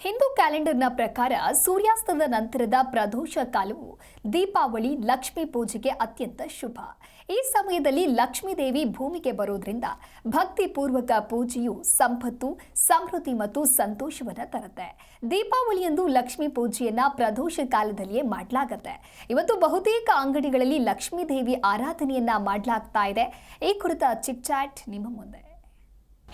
ಹಿಂದೂ ಕ್ಯಾಲೆಂಡರ್ನ ಪ್ರಕಾರ ಸೂರ್ಯಾಸ್ತದ ನಂತರದ ಪ್ರದೋಷ ಕಾಲವು ದೀಪಾವಳಿ, ಲಕ್ಷ್ಮೀ ಪೂಜೆಗೆ ಅತ್ಯಂತ ಶುಭ. ಈ ಸಮಯದಲ್ಲಿ ಲಕ್ಷ್ಮೀ ದೇವಿ ಭೂಮಿಗೆ ಬರೋದ್ರಿಂದ ಭಕ್ತಿಪೂರ್ವಕ ಪೂಜೆಯು ಸಂಪತ್ತು, ಸಮೃದ್ಧಿ ಮತ್ತು ಸಂತೋಷವನ್ನು ತರುತ್ತೆ. ದೀಪಾವಳಿಯಂದು ಲಕ್ಷ್ಮೀ ಪೂಜೆಯನ್ನ ಪ್ರದೋಷ ಕಾಲದಲ್ಲಿಯೇ ಮಾಡಲಾಗತ್ತೆ. ಇವತ್ತು ಬಹುತೇಕ ಅಂಗಡಿಗಳಲ್ಲಿ ಲಕ್ಷ್ಮೀ ದೇವಿ ಆರಾಧನೆಯನ್ನ ಮಾಡಲಾಗ್ತಾ ಇದೆ. ಈ ಕುರಿತ ಚಿಕ್ಚಾಟ್ ನಿಮ್ಮ ಮುಂದೆ.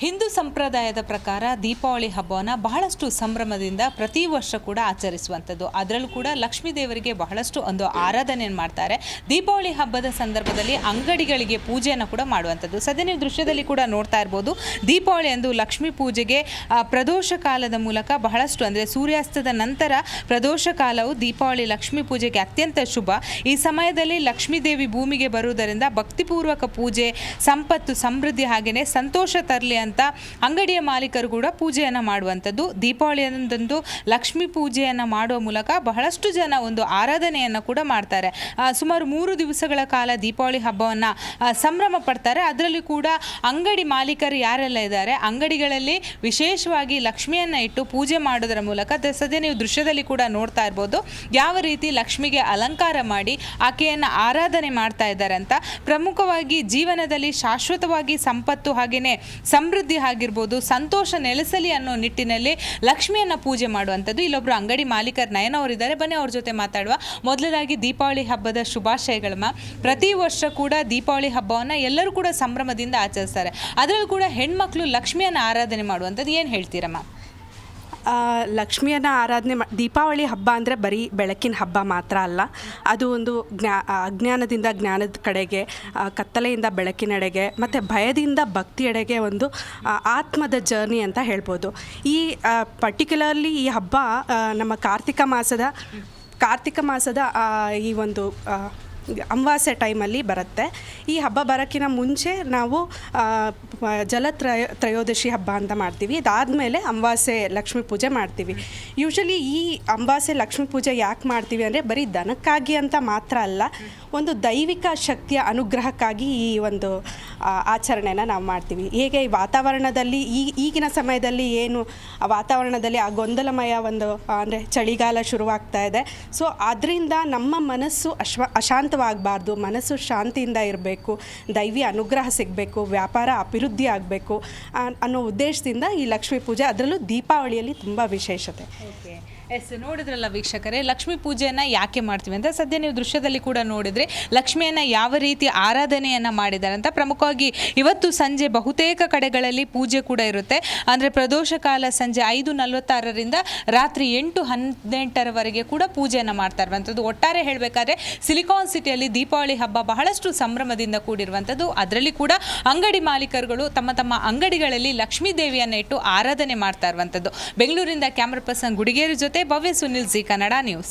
ಹಿಂದೂ ಸಂಪ್ರದಾಯದ ಪ್ರಕಾರ ದೀಪಾವಳಿ ಹಬ್ಬವನ್ನು ಬಹಳಷ್ಟು ಸಂಭ್ರಮದಿಂದ ಪ್ರತಿ ವರ್ಷ ಕೂಡ ಆಚರಿಸುವಂಥದ್ದು. ಅದರಲ್ಲೂ ಕೂಡ ಲಕ್ಷ್ಮೀ ದೇವರಿಗೆ ಬಹಳಷ್ಟು ಒಂದು ಆರಾಧನೆಯನ್ನು ಮಾಡ್ತಾರೆ. ದೀಪಾವಳಿ ಹಬ್ಬದ ಸಂದರ್ಭದಲ್ಲಿ ಅಂಗಡಿಗಳಿಗೆ ಪೂಜೆಯನ್ನು ಕೂಡ ಮಾಡುವಂಥದ್ದು. ಸದ್ಯ ದೃಶ್ಯದಲ್ಲಿ ಕೂಡ ನೋಡ್ತಾ ಇರ್ಬೋದು. ದೀಪಾವಳಿ ಅಂದು ಲಕ್ಷ್ಮೀ ಪೂಜೆಗೆ ಪ್ರದೋಷ ಕಾಲದ ಮೂಲಕ ಬಹಳಷ್ಟು ಅಂದರೆ ಸೂರ್ಯಾಸ್ತದ ನಂತರ ಪ್ರದೋಷ ಕಾಲವು ದೀಪಾವಳಿ ಲಕ್ಷ್ಮೀ ಪೂಜೆಗೆ ಅತ್ಯಂತ ಶುಭ. ಈ ಸಮಯದಲ್ಲಿ ಲಕ್ಷ್ಮೀ ದೇವಿ ಭೂಮಿಗೆ ಬರುವುದರಿಂದ ಭಕ್ತಿಪೂರ್ವಕ ಪೂಜೆ, ಸಂಪತ್ತು, ಸಮೃದ್ಧಿ ಹಾಗೆಯೇ ಸಂತೋಷ ತರಲಿ ಅಂತ ಅಂಗಡಿಯ ಮಾಲೀಕರು ಕೂಡ ಪೂಜೆಯನ್ನು ಮಾಡುವಂಥದ್ದು. ದೀಪಾವಳಿಯಂದಂದು ಲಕ್ಷ್ಮೀ ಪೂಜೆಯನ್ನು ಮಾಡುವ ಮೂಲಕ ಬಹಳಷ್ಟು ಜನ ಒಂದು ಆರಾಧನೆಯನ್ನು ಕೂಡ ಮಾಡ್ತಾರೆ. ಸುಮಾರು ಮೂರು ದಿವಸಗಳ ಕಾಲ ದೀಪಾವಳಿ ಹಬ್ಬವನ್ನು ಸಂಭ್ರಮ ಪಡ್ತಾರೆ. ಅದರಲ್ಲಿ ಕೂಡ ಅಂಗಡಿ ಮಾಲೀಕರು ಯಾರೆಲ್ಲ ಇದ್ದಾರೆ, ಅಂಗಡಿಗಳಲ್ಲಿ ವಿಶೇಷವಾಗಿ ಲಕ್ಷ್ಮಿಯನ್ನು ಇಟ್ಟು ಪೂಜೆ ಮಾಡೋದರ ಮೂಲಕ ಸದ್ಯ ನೀವು ದೃಶ್ಯದಲ್ಲಿ ಕೂಡ ನೋಡ್ತಾ ಇರ್ಬೋದು. ಯಾವ ರೀತಿ ಲಕ್ಷ್ಮಿಗೆ ಅಲಂಕಾರ ಮಾಡಿ ಆಕೆಯನ್ನು ಆರಾಧನೆ ಮಾಡ್ತಾ ಇದ್ದಾರೆ ಅಂತ ಪ್ರಮುಖವಾಗಿ ಜೀವನದಲ್ಲಿ ಶಾಶ್ವತವಾಗಿ ಸಂಪತ್ತು ಹಾಗೆಯೇ ಸಮೃದ್ಧಿ ಆಗಿರ್ಬೋದು, ಸಂತೋಷ ನೆಲೆಸಲಿ ಅನ್ನೋ ನಿಟ್ಟಿನಲ್ಲಿ ಲಕ್ಷ್ಮಿಯನ್ನು ಪೂಜೆ ಮಾಡುವಂಥದ್ದು. ಇಲ್ಲೊಬ್ಬರು ಅಂಗಡಿ ಮಾಲೀಕರ್ ನಯನ ಅವರಿದ್ದಾರೆ. ಬನ್ನಿ ಅವ್ರ ಜೊತೆ ಮಾತಾಡುವ. ಮೊದಲದಾಗಿ ದೀಪಾವಳಿ ಹಬ್ಬದ ಶುಭಾಶಯಗಳಮ್ಮ ಪ್ರತಿ ವರ್ಷ ಕೂಡ ದೀಪಾವಳಿ ಹಬ್ಬವನ್ನು ಎಲ್ಲರೂ ಕೂಡ ಸಂಭ್ರಮದಿಂದ ಆಚರಿಸ್ತಾರೆ. ಅದರಲ್ಲೂ ಕೂಡ ಹೆಣ್ಮಕ್ಳು ಲಕ್ಷ್ಮಿಯನ್ನು ಆರಾಧನೆ ಮಾಡುವಂಥದ್ದು. ಏನು ಹೇಳ್ತೀರಮ್ಮ ಲಕ್ಷ್ಮಿಯನ್ನು ಆರಾಧನೆ ಮಾ, ದೀಪಾವಳಿ ಹಬ್ಬ ಅಂದರೆ ಬರೀ ಬೆಳಕಿನ ಹಬ್ಬ ಮಾತ್ರ ಅಲ್ಲ. ಅದು ಒಂದು ಜ್ಞಾ ಅಜ್ಞಾನದಿಂದ ಜ್ಞಾನದ ಕಡೆಗೆ ಕತ್ತಲೆಯಿಂದ ಬೆಳಕಿನೆಡೆಗೆ, ಮತ್ತು ಭಯದಿಂದ ಭಕ್ತಿಯೆಡೆಗೆ ಒಂದು ಆತ್ಮದ ಜರ್ನಿ ಅಂತ ಹೇಳ್ಬೋದು. ಈ ಪರ್ಟಿಕ್ಯುಲರ್ಲಿ ಈ ಹಬ್ಬ ನಮ್ಮ ಕಾರ್ತಿಕ ಮಾಸದ ಕಾರ್ತಿಕ ಮಾಸದ ಈ ಒಂದು ಅಮಾವಾಸ್ಯೆ ಟೈಮಲ್ಲಿ ಬರುತ್ತೆ. ಈ ಹಬ್ಬ ಬರೋಕ್ಕಿಂತ ಮುಂಚೆ ನಾವು ಜಲ ತ್ರಯ ತ್ರಯೋದಶಿ ಹಬ್ಬ ಅಂತ ಮಾಡ್ತೀವಿ. ಇದಾದಮೇಲೆ ಅಮಾವಾಸ್ಯೆ ಲಕ್ಷ್ಮೀ ಪೂಜೆ ಮಾಡ್ತೀವಿ. ಯೂಶಲಿ ಈ ಅಂಬಾಸೆ ಲಕ್ಷ್ಮೀ ಪೂಜೆ ಯಾಕೆ ಮಾಡ್ತೀವಿ ಅಂದರೆ ಬರೀ ದನಕ್ಕಾಗಿ ಅಂತ ಮಾತ್ರ ಅಲ್ಲ, ಒಂದು ದೈವಿಕ ಶಕ್ತಿಯ ಅನುಗ್ರಹಕ್ಕಾಗಿ ಈ ಒಂದು ಆಚರಣೆನ ನಾವು ಮಾಡ್ತೀವಿ. ಹೇಗೆ ಈ ವಾತಾವರಣದಲ್ಲಿ, ಈ, ಈಗಿನ ಸಮಯದಲ್ಲಿ ಏನು ವಾತಾವರಣದಲ್ಲಿ ಆ ಗೊಂದಲಮಯ ಒಂದು ಅಂದರೆ ಚಳಿಗಾಲ ಶುರುವಾಗ್ತಾ ಇದೆ. ಸೊ ಅದರಿಂದ ನಮ್ಮ ಮನಸ್ಸು ಅಶ್ವ ಅಶಾಂತವಾಗಬಾರ್ದು ಮನಸ್ಸು ಶಾಂತಿಯಿಂದ ಇರಬೇಕು, ದೈವಿ ಅನುಗ್ರಹ ಸಿಗಬೇಕು, ವ್ಯಾಪಾರ ಅಭಿವೃದ್ಧಿ ಆಗಬೇಕು ಅನ್ನೋ ಉದ್ದೇಶದಿಂದ ಈ ಲಕ್ಷ್ಮೀ ಪೂಜೆ ಅದರಲ್ಲೂ ದೀಪಾವಳಿಯಲ್ಲಿ ತುಂಬ ವಿಶೇಷತೆ. ಎಸ್, ನೋಡಿದ್ರಲ್ಲ ವೀಕ್ಷಕರೇ, ಲಕ್ಷ್ಮೀ ಪೂಜೆಯನ್ನು ಯಾಕೆ ಮಾಡ್ತೀವಿ ಅಂತ? ಸದ್ಯ ನೀವು ದೃಶ್ಯದಲ್ಲಿ ಕೂಡ ನೋಡಿದರೆ ಲಕ್ಷ್ಮಿಯನ್ನು ಯಾವ ರೀತಿ ಆರಾಧನೆಯನ್ನು ಮಾಡಿದ್ದಾರೆ ಅಂತ. ಪ್ರಮುಖವಾಗಿ ಇವತ್ತು ಸಂಜೆ ಬಹುತೇಕ ಕಡೆಗಳಲ್ಲಿ ಪೂಜೆ ಕೂಡ ಇರುತ್ತೆ. ಅಂದರೆ ಪ್ರದೋಷ ಕಾಲ ಸಂಜೆ ಐದು ನಲವತ್ತಾರರಿಂದ ರಾತ್ರಿ ಎಂಟು ಹದಿನೆಂಟರವರೆಗೆ ಕೂಡ ಪೂಜೆಯನ್ನು ಮಾಡ್ತಾ ಇರುವಂಥದ್ದು. ಒಟ್ಟಾರೆ ಹೇಳಬೇಕಾದ್ರೆ ಸಿಲಿಕಾನ್ ಸಿಟಿಯಲ್ಲಿ ದೀಪಾವಳಿ ಹಬ್ಬ ಬಹಳಷ್ಟು ಸಂಭ್ರಮದಿಂದ ಕೂಡಿರುವಂಥದ್ದು. ಅದರಲ್ಲಿ ಕೂಡ ಅಂಗಡಿ ಮಾಲೀಕರುಗಳು ತಮ್ಮ ತಮ್ಮ ಅಂಗಡಿಗಳಲ್ಲಿ ಲಕ್ಷ್ಮೀ ದೇವಿಯನ್ನು ಇಟ್ಟು ಆರಾಧನೆ ಮಾಡ್ತಾ ಇರುವಂಥದ್ದು. ಬೆಂಗಳೂರಿಂದ ಕ್ಯಾಮ್ರಾ ಪರ್ಸನ್ ಗುಡಿಗೇರಿ ಜೊತೆ ಭವ್ಯ ಸುನಿಲ್ ಜಿ ಕನ್ನಡ ನ್ಯೂಸ್.